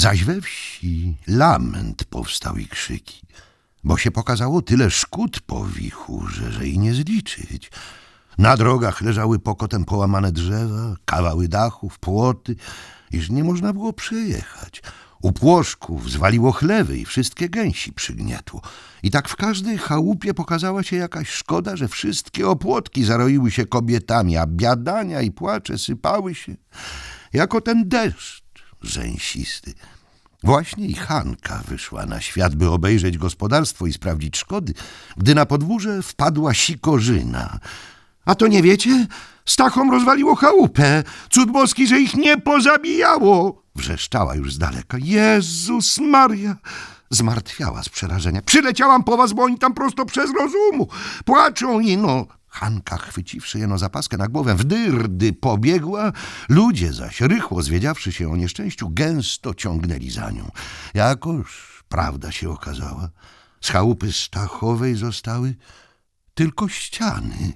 Zaś we wsi lament powstał i krzyki, bo się pokazało tyle szkód po wichurze, że i nie zliczyć. Na drogach leżały pokotem połamane drzewa, kawały dachów, płoty, iż nie można było przejechać. U płoszków zwaliło chlewy i wszystkie gęsi przygnietło. I tak w każdej chałupie pokazała się jakaś szkoda, że wszystkie opłotki zaroiły się kobietami, a biadania i płacze sypały się jako ten deszcz rzęsisty. Właśnie i Hanka wyszła na świat, by obejrzeć gospodarstwo i sprawdzić szkody, gdy na podwórze wpadła sikorzyna. A to nie wiecie? Stachom rozwaliło chałupę. Cud boski, że ich nie pozabijało. Wrzeszczała już z daleka. Jezus Maria! Zmartwiała z przerażenia. Przyleciałam po was, bo oni tam prosto przez rozumu. Płaczą i no... Hanka, chwyciwszy jeno zapaskę na głowę, w dyrdy pobiegła. Ludzie zaś, rychło zwiedziawszy się o nieszczęściu, gęsto ciągnęli za nią. Jakoż prawda się okazała. Z chałupy Stachowej zostały tylko ściany.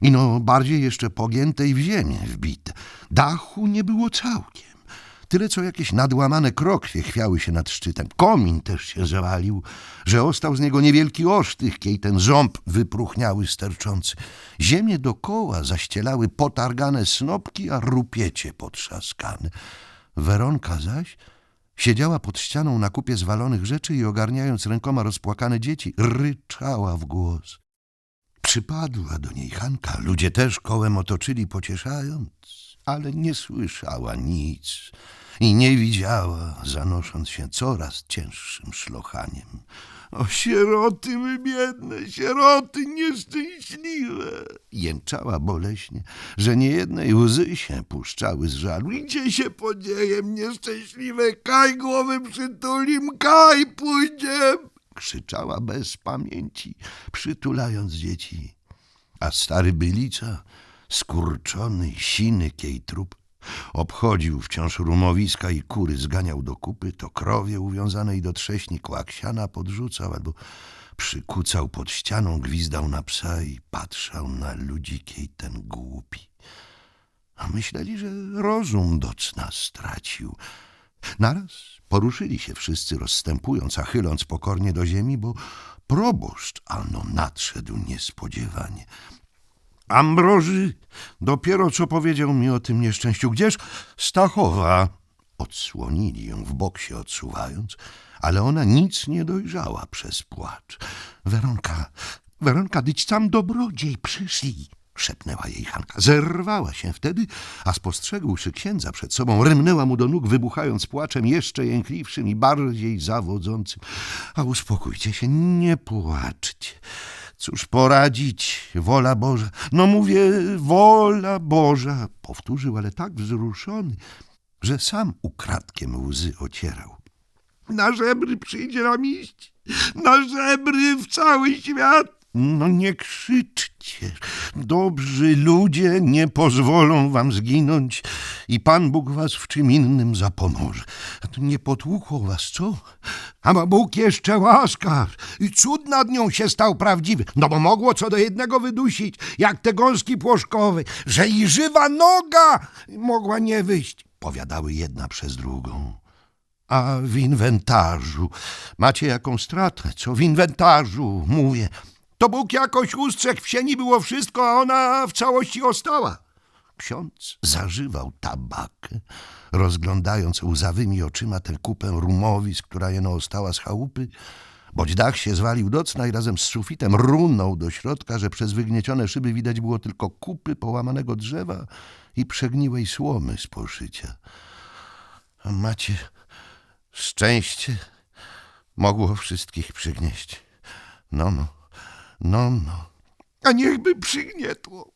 Ino bardziej jeszcze pogięte i w ziemię wbite. Dachu nie było całkiem. Tyle co jakieś nadłamane krokwie chwiały się nad szczytem. Komin też się zawalił, że ostał z niego niewielki osztych, kiej ten ząb wypruchniały sterczący. Ziemię dokoła zaścielały potargane snopki, a rupiecie potrzaskane. Weronka zaś siedziała pod ścianą na kupie zwalonych rzeczy i ogarniając rękoma rozpłakane dzieci, ryczała w głos. Przypadła do niej Hanka. Ludzie też kołem otoczyli, pocieszając, ale nie słyszała nic i nie widziała, zanosząc się coraz cięższym szlochaniem. O sieroty my biedne, sieroty nieszczęśliwe! Jęczała boleśnie, że niejednej łzy się puszczały z żalu. I gdzie się podziejem nieszczęśliwe? Kaj głowy przytulim, kaj pójdziem! Krzyczała bez pamięci, przytulając dzieci. A stary bylica, skurczony, siny kiej trup, obchodził wciąż rumowiska i kury zganiał do kupy, to krowie uwiązanej do trześni kłak siana podrzucał albo przykucał pod ścianą, gwizdał na psa i patrzał na ludzi kiej ten głupi. A myśleli, że rozum do cna stracił. Naraz poruszyli się wszyscy, rozstępując, a chyląc pokornie do ziemi, bo proboszcz ano nadszedł niespodziewanie. Ambroży dopiero co powiedział mi o tym nieszczęściu. Gdzież Stachowa? Odsłonili ją w bok się odsuwając, ale ona nic nie dojrzała przez płacz. Weronka, Weronka, dyć tam dobrodziej przyszli, szepnęła jej Hanka. Zerwała się wtedy, a spostrzegłszy księdza przed sobą, rymnęła mu do nóg, wybuchając płaczem jeszcze jękliwszym i bardziej zawodzącym. A uspokójcie się, nie płaczcie. Cóż poradzić, wola Boża. No mówię, wola Boża, powtórzył, ale tak wzruszony, że sam ukradkiem łzy ocierał. Na żebry przyjdzie nam iść, na żebry w cały świat. No nie krzyczcie. Dobrzy ludzie nie pozwolą wam zginąć i Pan Bóg was w czym innym zapomoże. A to nie potłukło was, co? A Bóg jeszcze łaskaw i cud nad nią się stał prawdziwy. No bo mogło co do jednego wydusić, jak te gąski płoszkowe, że i żywa noga mogła nie wyjść. Powiadały jedna przez drugą. A w inwentarzu macie jaką stratę? Co w inwentarzu? Mówię. To Bóg jakoś ustrzegł, w sieni było wszystko, a ona w całości ostała. Ksiądz zażywał tabakę, rozglądając łzawymi oczyma tę kupę rumowisk, która jeno ostała z chałupy, boć dach się zwalił do cna i razem z sufitem runął do środka, że przez wygniecione szyby widać było tylko kupy połamanego drzewa i przegniłej słomy z poszycia. Macie szczęście, mogło wszystkich przygnieść. No, no. No, no. A niechby przygnietło.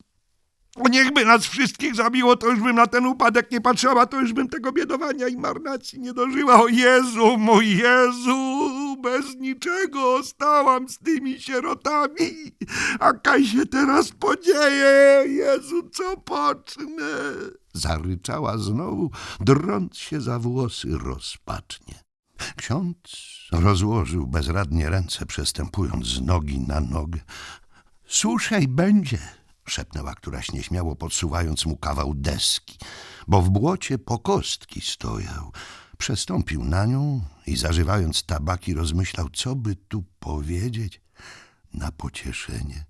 Niechby nas wszystkich zabiło, to już bym na ten upadek nie patrzała, to już bym tego biedowania i marnacji nie dożyła. O Jezu, mój Jezu, bez niczego ostałam z tymi sierotami. A kaj się teraz podzieje? Jezu, co pocznę? Zaryczała znowu, drąc się za włosy rozpacznie. Ksiądz rozłożył bezradnie ręce, przestępując z nogi na nogę. Słuszaj będzie, szepnęła któraś nieśmiało podsuwając mu kawał deski, bo w błocie po kostki stojał. Przestąpił na nią i zażywając tabaki rozmyślał, co by tu powiedzieć na pocieszenie.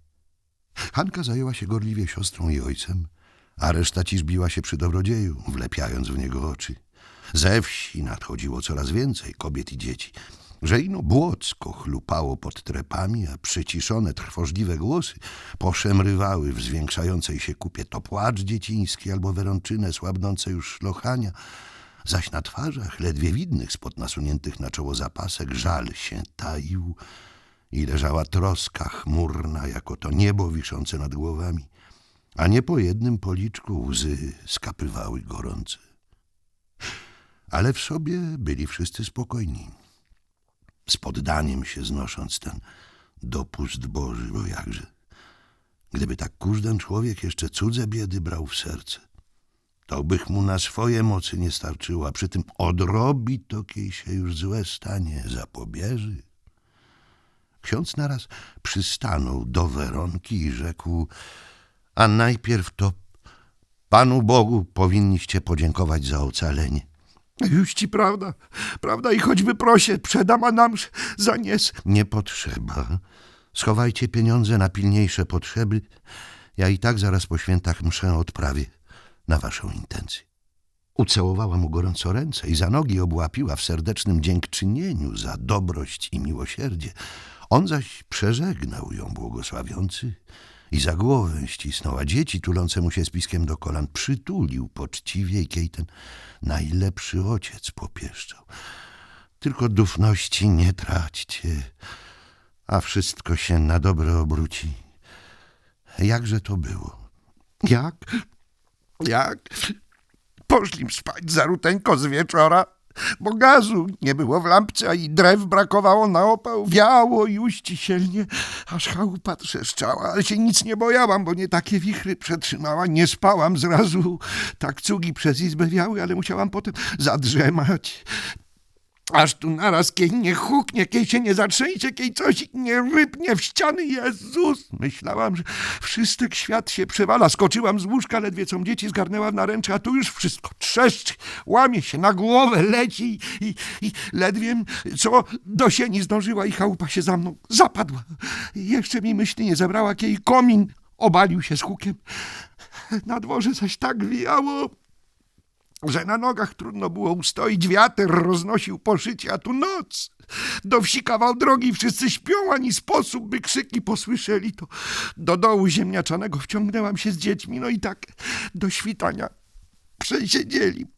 Hanka zajęła się gorliwie siostrą i ojcem, a reszta ciżbiła się przy dobrodzieju, wlepiając w niego oczy. Ze wsi nadchodziło coraz więcej kobiet i dzieci, że ino błocko chlupało pod trepami, a przyciszone, trwożliwe głosy poszemrywały w zwiększającej się kupie to płacz dzieciński albo werączynę słabnące już szlochania, zaś na twarzach, ledwie widnych spod nasuniętych na czoło zapasek, żal się taił i leżała troska chmurna, jako to niebo wiszące nad głowami, a nie po jednym policzku łzy skapywały gorące. Ale w sobie byli wszyscy spokojni, z poddaniem się znosząc ten dopust Boży, bo jakże. Gdyby tak każdy człowiek jeszcze cudze biedy brał w serce, to bych mu na swoje mocy nie starczyło, a przy tym odrobi to, kiej się już złe stanie, zapobieży. Ksiądz naraz przystanął do Weronki i rzekł, a najpierw to Panu Bogu powinniście podziękować za ocalenie. Już ci prawda, prawda i choćby prosie, przedam, a nam za nies. Nie potrzeba. Schowajcie pieniądze na pilniejsze potrzeby. Ja i tak zaraz po świętach mszę odprawię na waszą intencję. Ucałowała mu gorąco ręce i za nogi obłapiła w serdecznym dziękczynieniu za dobrość i miłosierdzie. On zaś przeżegnał ją błogosławiący i za głowę ścisnął, a dzieci tulące mu się spiskiem do kolan przytulił poczciwie i ten najlepszy ojciec popieszczał. Tylko dufności nie traćcie, a wszystko się na dobre obróci. Jakże to było? Jak? Jak? Poszlim spać zaruteńko z wieczora, bo gazu nie było w lampce, a i drew brakowało na opał. Wiało już ciesielnie, aż chałupa trzeszczała, ale się nic nie bojałam, bo nie takie wichry przetrzymała. Nie spałam zrazu, tak cugi przez izbę wiały, ale musiałam potem zadrzemać. Aż tu naraz kiej nie huknie, kiej się nie zatrzęsie, kiej coś nie rypnie w ściany. Jezus! Myślałam, że wszystek świat się przewala. Skoczyłam z łóżka, ledwie co dzieci zgarnęła na ręce, a tu już wszystko trzeszczy, łamie się, na głowę leci i, i ledwie co do sieni zdążyła i chałupa się za mną zapadła. Jeszcze mi myśli nie zebrała, kiej komin obalił się z hukiem. Na dworze zaś tak wijało, że na nogach trudno było ustoić, wiatr roznosił poszycie, a tu noc. Do wsi kawał drogi, wszyscy śpią, ani sposób, by krzyki posłyszeli, to do dołu ziemniaczanego wciągnęłam się z dziećmi, no i tak do świtania przesiedzieli.